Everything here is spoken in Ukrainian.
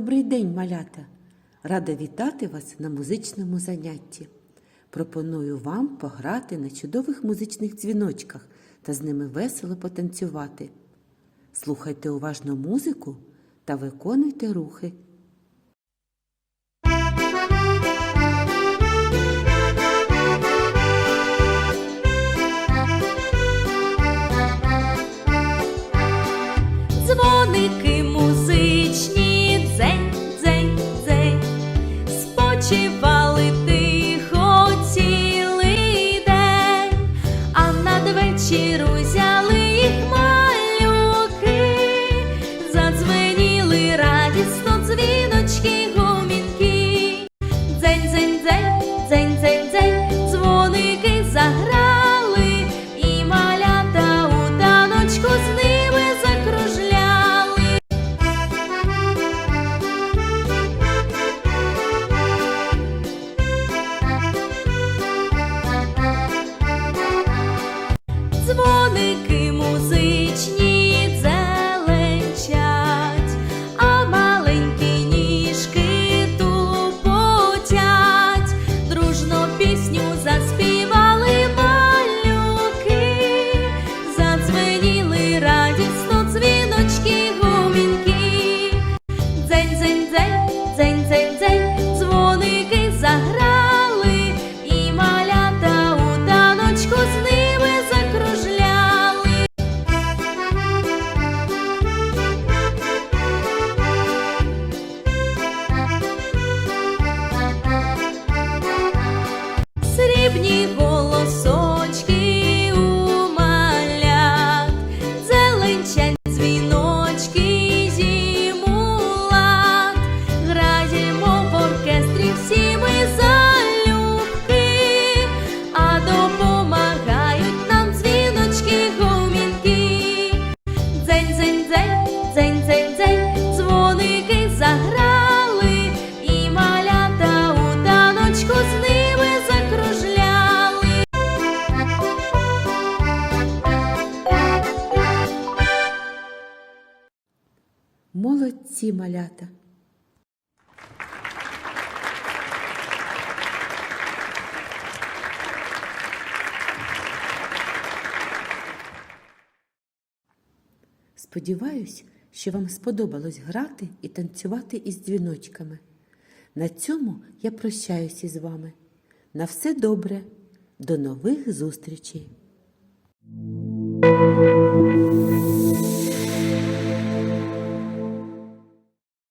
день, малята! Рада вітати вас на музичному занятті. Пропоную вам пограти на чудових музичних дзвіночках та з ними весело потанцювати. Слухайте уважно музику та виконуйте рухи. Дзвоники te vai. 静靜。Молодці малята! Сподіваюсь, що вам сподобалось грати і танцювати із дзвіночками. На цьому я прощаюся із вами. На все добре, до нових зустрічей!